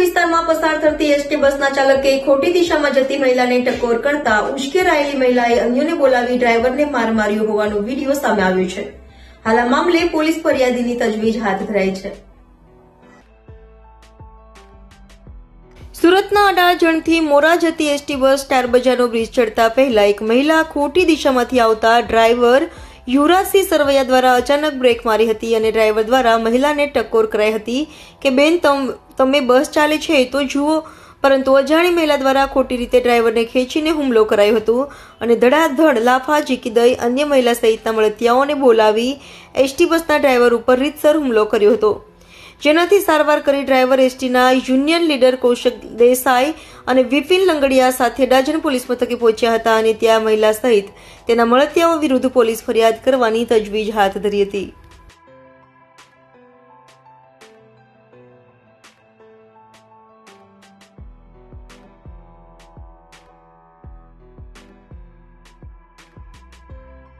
વિસ્તારમાં પસાર થતી એસટી બસના ચાલકે ખોટી દિશામાં જતી મહિલાને ટકોર કરતા ઉશ્કેરાયેલી મહિલાએ અન્યોને બોલાવી ડ્રાઈવરને માર માર્યો હોવાનો વીડિયો સામે આવ્યો છે. હાલ આ મામલે પોલીસ ફરિયાદીની તજવીજ હાથ ધરાઈ છે. સુરતના અડાજણથી મોરા જતી એસટી બસ સ્ટાર બજારનો બ્રિજ ચડતા પહેલા એક મહિલા ખોટી દિશામાંથી આવતા ડ્રાઈવર યુવરાજસિંહ સરવૈયા દ્વારા અચાનક બ્રેક મારી હતી અને ડ્રાઈવર દ્વારા મહિલાને ટક્કોર કરાઈ હતી કે, બેન, તમ, તમે બસ ચાલે છે તો જુઓ. પરંતુ અજાણી મહિલા દ્વારા ખોટી રીતે ડ્રાઈવરને ખેંચીને હુમલો કરાયો હતો અને ધડાધડ લાફા ઝીકી દઈ અન્ય મહિલા સહિતના મળતિયાઓને બોલાવી એસટી બસના ડ્રાઈવર ઉપર રીતસર હુમલો કર્યો હતો. જેનાથી સારવાર કરી ડ્રાઈવર એસટીના યુનિયન લીડર કૌશિક દેસાઈ અને વિપિન લંગડિયા સાથે ડાજણ પોલીસ મથકે પહોંચ્યા હતા અને ત્યાં મહિલા સહિત તેના મળતિયાઓ વિરુદ્ધ પોલીસ ફરિયાદ કરવાની તજવીજ હાથ ધરી હતી.